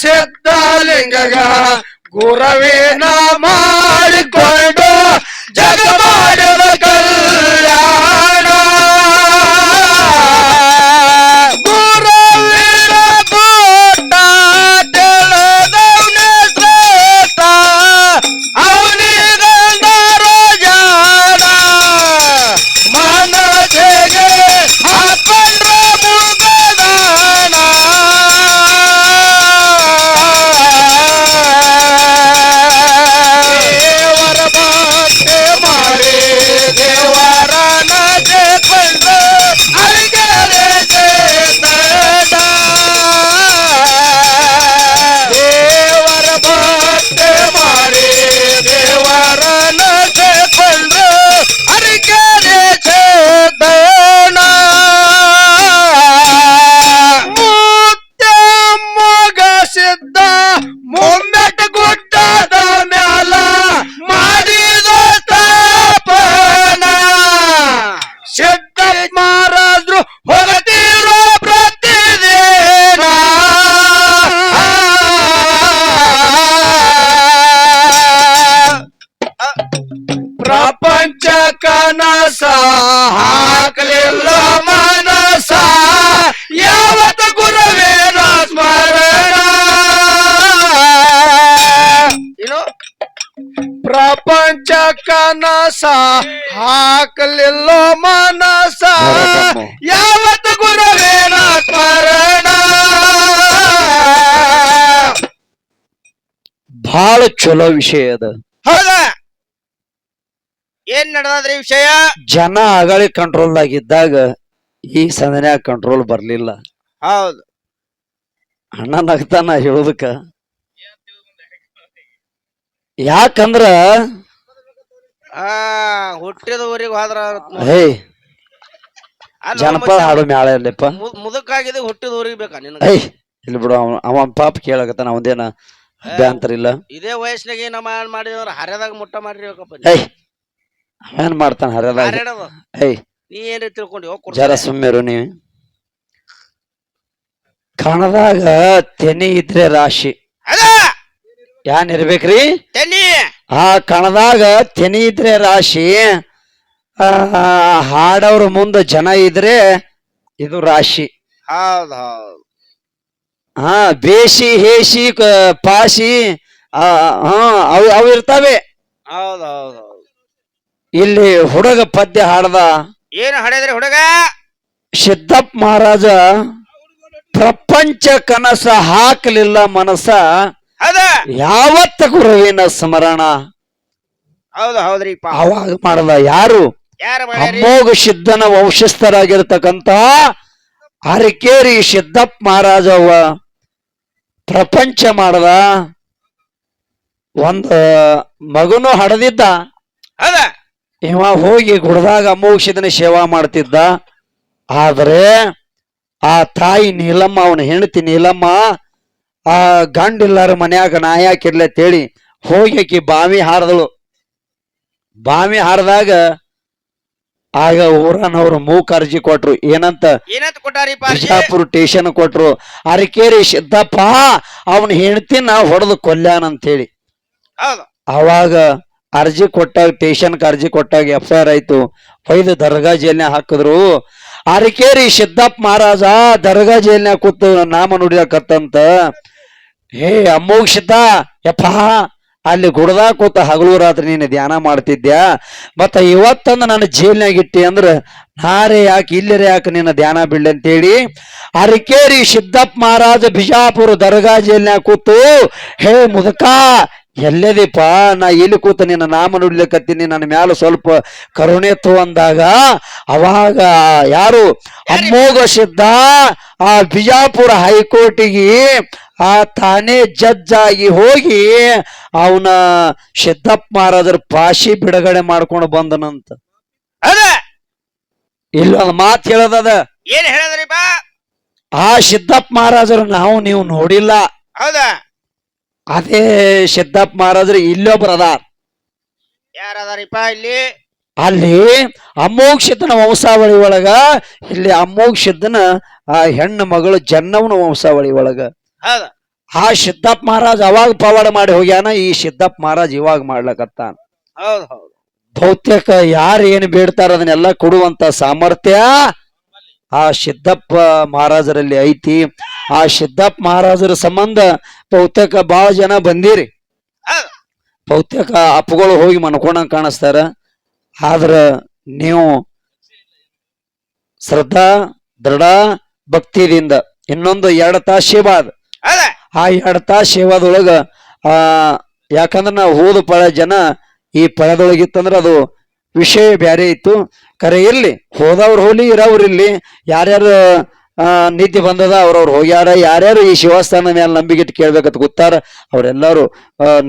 శబ్దాలింగగా గురవే నామా. ಕನಸ ಹಾಕಲಿಲ್ಲೋ ಮನಸ. ಯಾವತ್ತ ಗುರುವೇನ ಸ್ಮರಣ? ಬಹಳ ಚಲೋ ವಿಷಯ ಅದ. ಹೌದ? ಏನ್ ನಡೆದ್ರಿ ವಿಷಯ? ಜನ ಅಗಳಿ ಕಂಟ್ರೋಲ್ ಆಗಿದ್ದಾಗ ಈ ಸಂದನ್ಯಾಗ ಕಂಟ್ರೋಲ್ ಬರ್ಲಿಲ್ಲ. ಹೌದು. ಅಣ್ಣ ನಗ್ತಾನ ಹೇಳುದಕ್ಕ. ಯಾಕಂದ್ರ ಆ ಹುಟ್ಟಿದ ಊರಿಗೆ ಹೋದ್ರ ಹೇ ಅಲ್ಲ ಜನಪದ ಹಾಡು ಮ್ಯಾಳ ಇಲ್ಲಪ್ಪ ಮು- ಮುದುಕಾಗಿದೆ ಹುಟ್ಟಿದ ಊರಿಗೆ ಬೇಕಾ ನಿನಗೆ? ಏಯ್ ಇಲ್ಲಿ ಬಿಡು ಅವ ಅವ ಪಾಪ ಕೇಳಕತ್ತಾನ ಅವಂದೇನ ಅಭ್ಯಂತರ ಇಲ್ಲ. ಇದೇ ವಯಸ್ಸಿನಾಗ ನಮ್ಮ ಮಾಡಿದ್ರ ಹರ್ಯದಾಗ ಮುಟ್ಟ ಮಾಡಿರ್ಬೇಕಪ್ಪ ಏಯ್ ಅವೇನ್ ಮಾಡ್ತಾನ ಹರ್ಯದಾಗ? ಹರ್ಯಾಡದ. ಏಯ್ ನೀ ಏನ್ರಿ ತಿಳ್ಕೊಂಡಿ ಹೋಗ್ ಜರ ಸುಮ್ಮಿರು ನೀವು. ಕಣದಾಗ ತೆನಿ ಇದ್ರೆ ರಾಶಿ. ಅದ! ಯಾನ್ ಇರ್ಬೇಕ್ರಿ? ತೆನ್ನಿ ಆ ಕಣದಾಗ ತೆನಿ ಇದ್ರೆ ರಾಶಿ ಹಾಡವ್ರ ಮುಂದೆ ಜನ ಇದ್ರೆ ಇದು ರಾಶಿ. ಹೌದು ಹೌದ್. ಹಾ ಬೇಸಿ ಹೇಸಿ ಪಾಸಿ ಅವು ಅವು ಇರ್ತಾವೆ. ಹೌದ್ ಹೌದ್ ಇಲ್ಲಿ ಹುಡುಗ ಪದ್ಯ ಹಾಡ್ದ ಏನು ಹಾಡಿದ್ರೆ ಹುಡುಗ? ಸಿದ್ದಪ್ಪ ಮಹಾರಾಜ ಪ್ರಪಂಚ ಕನಸ ಹಾಕಲಿಲ್ಲ ಮನಸ ಹೌದ ಯಾವತ್ತ ಗುರುವಿನ ಸ್ಮರಣ? ಹೌದು ಹೌದ್ರಿ ಅವಾಗ ಮಾಡದ ಯಾರು? ಅಮೋಘ ಸಿದ್ಧನ ವಂಶಸ್ಥರಾಗಿರ್ತಕ್ಕಂತ ಅರಕೇರಿ ಸಿದ್ದಪ್ಪ ಮಹಾರಾಜ ಪ್ರಪಂಚ ಮಾಡದ. ಒಂದ ಮಗನು ಹಡದಿದ್ದ. ಅದ. ಇವ ಹೋಗಿ ಗುಡದಾಗ ಅಮೋಘ ಸಿದ್ಧನ ಸೇವಾ ಮಾಡ್ತಿದ್ದ. ಆದ್ರೆ ಆ ತಾಯಿ ನೀಲಮ್ಮ ಅವನ ಹೆಂಡತಿ ನೀಲಮ್ಮ ಆ ಗಂಡಿಲ್ಲಾರ ಮನ್ಯಾಗ ನಾಯಾಕಿರ್ಲೆ ತೇಳಿ ಹೋಗಿ ಆಕಿ ಬಾವಿ ಹಾರದಳು. ಬಾವಿ ಹಾರದಾಗ ಆಗ ಊರನವ್ರು ಮೂಕ ಅರ್ಜಿ ಕೊಟ್ರು. ಏನಂತ? ಏನಂತ? ಬಿಜಾಪುರ ಟೇಷನ್ ಕೊಟ್ರು. ಅರಕೇರಿ ಸಿದ್ದಪ್ಪ ಅವನ ಹೆಂಡತಿನ ಹೊಡೆದು ಕೊಲ್ಯಾನ ಅಂತ ಹೇಳಿ ಹೌದು. ಅವಾಗ ಅರ್ಜಿ ಕೊಟ್ಟಾಗ ಟೇಷನ್ ಅರ್ಜಿ ಕೊಟ್ಟಾಗ ಎಫ್ ಐ ಆರ್ ಆಯ್ತು. ಒಯ್ದು ದರ್ಗಾ ಜೈಲ್ನ್ಯಾಗ ಹಾಕಿದ್ರು. ಅರಕೇರಿ ಸಿದ್ದಪ್ಪ ಮಹಾರಾಜ ದರ್ಗಾ ಜೈಲ್ನ್ಯಾಗ ಕೂತು ನಾಮ ನುಡಿಯಕತ್ತಂತ ಹೇ ಅಮೋಕ್ಷಿತ ಯಪ್ಪ, ಅಲ್ಲಿ ಗುಡ್ದಾಗ ಕೂತ ಹಗಲು ರಾತ್ರಿ ನೀನು ಧ್ಯಾನ ಮಾಡ್ತಿದ್ಯಾ? ಮತ್ತ ಇವತ್ತಂದ ನಾನು ಜೈಲ್ನಾಗ ಇಟ್ಟಿ ಅಂದ್ರ ನಾರೇ ಯಾಕೆ, ಇಲ್ಲರೇ ಯಾಕೆ ನಿನ್ನ ಧ್ಯಾನ ಬಿಡ್ಲಿ ಅಂತೇಳಿ ಅರಕೇರಿ ಸಿದ್ದಪ್ಪ ಮಹಾರಾಜ ಬಿಜಾಪುರ ದರ್ಗಾ ಜೈಲ್ನಾಗ ಕೂತು, ಹೇ ಮುದಕ ಎಲ್ಲದಿಪ್ಪ ನಾ ಇಲ್ಲಿ ಕೂತ ನಿನ್ನ ನಾಮ ನುಡ್ಲಿಕತ್ತೀನಿ ನನ್ನ ಮ್ಯಾಲ ಸ್ವಲ್ಪ ಕರುಣೆ ಅಂದಾಗ ಅವಾಗ ಯಾರು? ಅಮ್ಮೋಗ ಸಿದ್ಧ ಆ ಬಿಜಾಪುರ ಹೈಕೋರ್ಟಿಗೆ ಆ ತಾನೇ ಜಡ್ಜ್ ಆಗಿ ಹೋಗಿ ಅವನ ಸಿದ್ದಪ್ಪ ಮಹಾರಾಜರ ಪಾಶಿ ಬಿಡುಗಡೆ ಮಾಡ್ಕೊಂಡು ಬಂದನಂತ. ಇಲ್ಲ ಇಲ್ಲೊಂದು ಮಾತು ಹೇಳದದ ಏನ್ ಹೇಳದ್ರಿ ಬಾ ಆ ಸಿದ್ದಪ್ಪ ಮಹಾರಾಜರು ನಾವು ನೀವು ನೋಡಿಲ್ಲ. ಹೌದಾ? ಅದೇ ಸಿದ್ದಪ್ಪ ಮಹಾರಾಜರು ಇಲ್ಲೊಬ್ರು ಅದಾರ ಯಾರದಾರಿಪ್ಪ ಇಲ್ಲಿ? ಅಲ್ಲಿ ಅಮೋಘ ಸಿದ್ದನ ವಂಶಾವಳಿ ಒಳಗ ಇಲ್ಲಿ ಅಮೋಘ ಸಿದ್ದನ ಆ ಹೆಣ್ಣು ಮಗಳು ಜನ್ನವನ ವಂಶಾವಳಿ ಒಳಗ. ಹೌದಾ. ಆ ಸಿದ್ದಪ್ಪ ಮಹಾರಾಜ್ ಅವಾಗ ಪವಾಡ ಮಾಡಿ ಹೋಗ್ಯಾನ ಈ ಸಿದ್ದಪ್ಪ ಮಹಾರಾಜ್ ಇವಾಗ ಮಾಡ್ಲಕತ್ತಾನ. ಹೌದು ಹೌದು. ಬಹುತೇಕ ಯಾರು ಏನು ಬೇಡ್ತಾರ ಅದನ್ನೆಲ್ಲ ಕೊಡುವಂತ ಸಾಮರ್ಥ್ಯ ಆ ಸಿದ್ದಪ್ಪ ಮಹಾರಾಜರಲ್ಲಿ ಐತಿ. ಆ ಸಿದ್ದಪ್ಪ ಮಹಾರಾಜರ ಸಂಬಂಧ ಬಹುತೇಕ ಬಹಳ ಜನ ಬಂದಿರಿ. ಬಹುತೇಕ ಅಪ್ಪಗಳು ಹೋಗಿ ಮನ್ಕೊಂಡಂಗೆ ಕಾಣಿಸ್ತಾರ. ಆದ್ರ ನೀವು ಶ್ರದ್ಧಾ, ದೃಢ ಭಕ್ತಿದಿಂದ ಇನ್ನೊಂದು ಎರಡು ತಾಸು ಸೇವಾದ ಆ ಎರಡು ತಾಸು ಸೇವಾದೊಳಗ ಆ, ಯಾಕಂದ್ರ ನಾವು ಹೋದ ಪಳ ಜನ ಈ ಪಳದೊಳಗಿತ್ತಂದ್ರ ಅದು ವಿಷಯ ಬ್ಯಾರೆ ಇತ್ತು. ಕರೆ ಇರ್ಲಿ. ಹೋದವ್ರು ಹೋಲಿ, ಇರೋವ್ರು ಇಲ್ಲಿ ಯಾರ್ಯಾರು ನೀತಿ ಬಂದದ ಅವ್ರವ್ರು ಹೋಗ್ಯಾರ. ಯಾರ್ಯಾರು ಈ ಶಿವಸ್ಥಾನ ಮೇಲೆ ನಂಬಿಕೆ ಇಟ್ಟು ಕೇಳ್ಬೇಕಂತ ಗೊತ್ತಾರ ಅವರೆಲ್ಲರೂ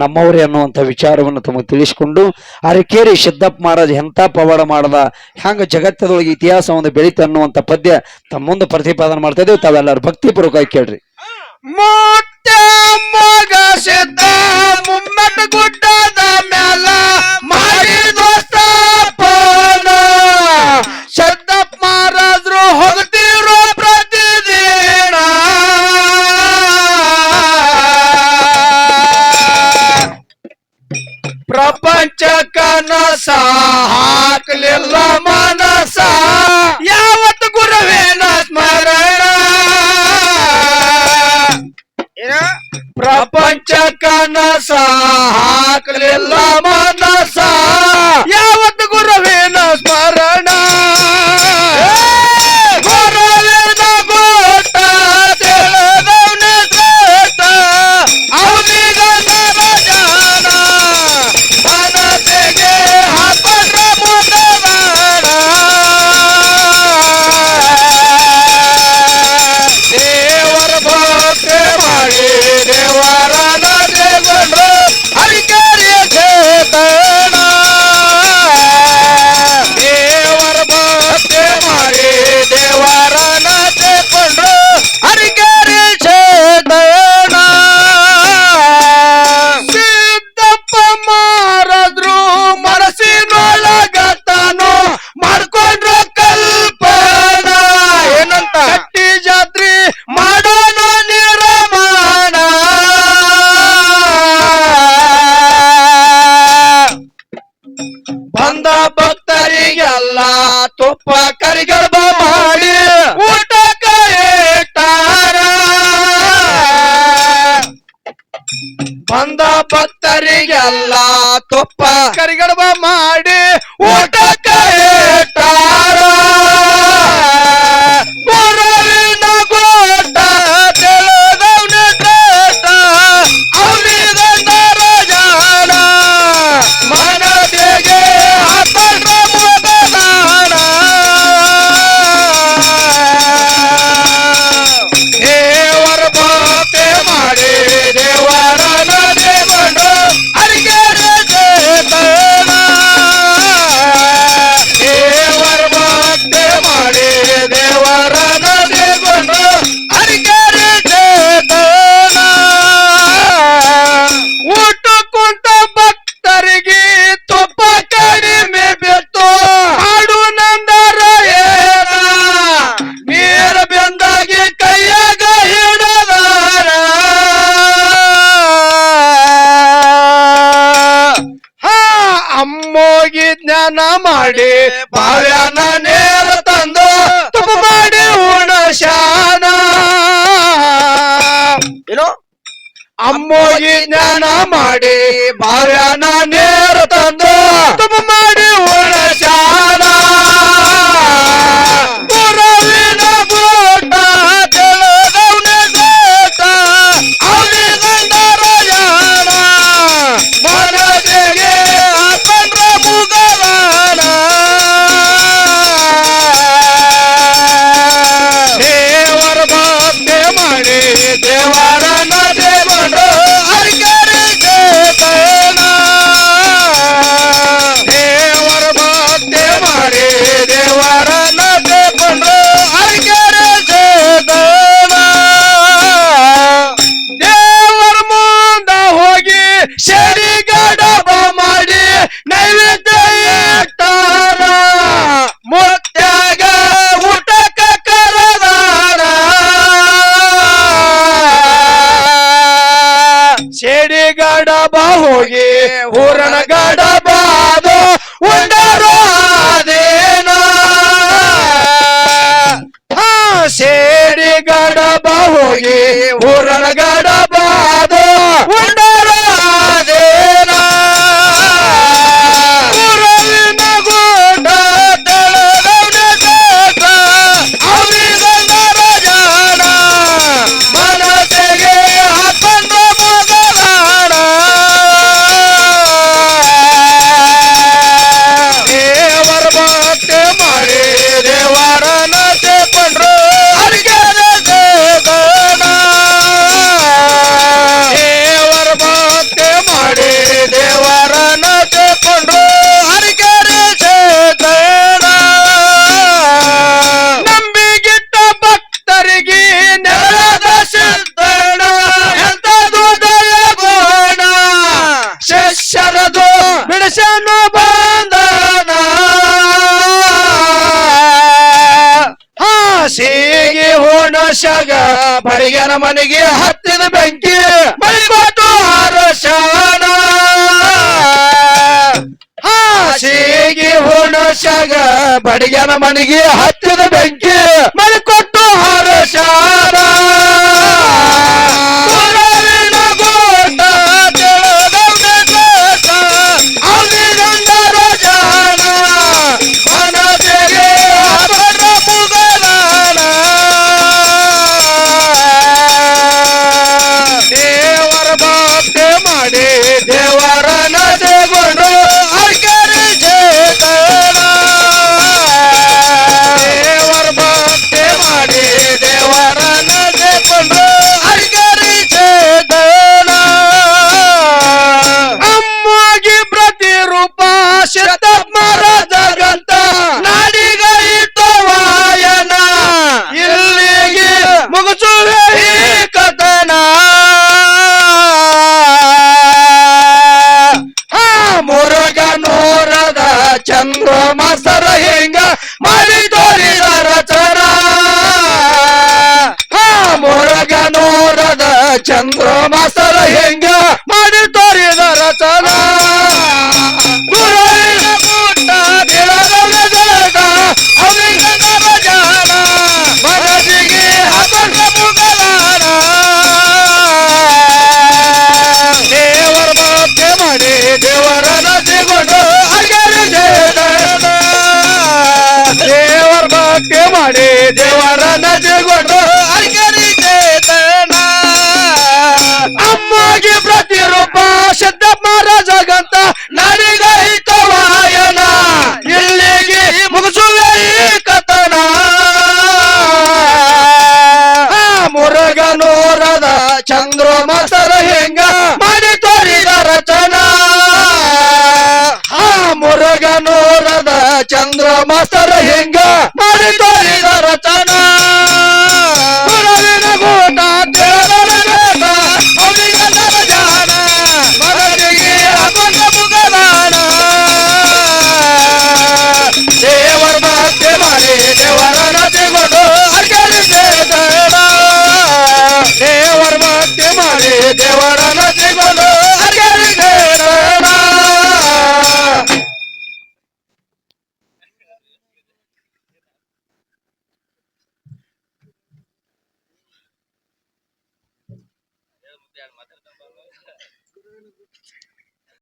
ನಮ್ಮವ್ರೆ ಅನ್ನುವಂಥ ವಿಚಾರವನ್ನು ತಮಗೆ ತಿಳಿಸ್ಕೊಂಡು, ಅರಕೇರಿ ಸಿದ್ದಪ್ಪ ಮಹಾರಾಜ್ ಎಂಥ ಪವಾಡ ಮಾಡದ, ಹ್ಯಾಂಗ ಜಗತ್ತದೊಳಗೆ ಇತಿಹಾಸ ಒಂದು ಬೆಳೀತ ಅನ್ನುವಂಥ ಪದ್ಯ ತಮ್ಮೊಂದು ಮುಂದೆ ಪ್ರತಿಪಾದನೆ ಮಾಡ್ತಾ ಇದ್ದೇವೆ ತಾವೆಲ್ಲರೂ ಭಕ್ತಿಪೂರ್ವಕವಾಗಿ ಕೇಳ್ರಿ. ಗುಡ್ಡದ ಮ್ಯಾಲ ಹೋಗ್ತಿರೋ ಪ್ರತಿದಿನ. ಪ್ರಪಂಚ ಕನಸ ಹಾಕಲಿಲ್ಲ ಮನಸ. ಯಾವತ್ತು ಗುರುವೇನ ಸ್ಮರಣ. ಪ್ರಪಂಚ ಕನಸ ಹಾಕಲಿಲ್ಲ ತುಪ್ಪ ಕರಿಗಡಬ ಮಾಡಿ ಊಟಕ್ಕ ಅಮ್ಮೋಗಿ ಜ್ಞಾನ ಮಾಡಿ ಬಾವ್ಯಾನ ಹೋಗಿ ಊರನ ಗಡಬಾದು ಉಂಡರಾದೇನ. ಹಾ ಗಡಬ ಹೋಗಿ ಶಗ ಬಡಿಗ್ಯಾನ ಮನೆಗೆ ಹತ್ತಿದ ಬೆಂಕಿ. ಮೈಗೊಟ್ಟು ಹರಶಾನ ಹಾಸಿಗೆ ಹುಣಸಾಗ ಬಡಿಗನ ಮನೆಗೆ ಹತ್ತಿದ ಬೆಂಕಿ. ಮನೆ ದೇವರ ನಜಗೊಟ್ಟು ಅರ್ಗರಿಗೆ ತಣ ಅಮ್ಮಗೆ ಪ್ರತಿರೂಪ ಸಿದ್ಧ ಮಹಾರಾಜಗಂತ ನರಿಗೈತ ವಾಯನ. ಇಲ್ಲಿಗೆ ಮುಗಿಸುವೆ ಕಥನ. ಮುರುಗನೂರದ ಚಂದ್ರ ಮಸರ ಹೆಂಗ ಮಾಡಿ ತೋರಿದ ರಚನ. ಮುರುಗನೂರದ ಚಂದ್ರ ಮಸರ ಹೆಂಗ ದೇವರ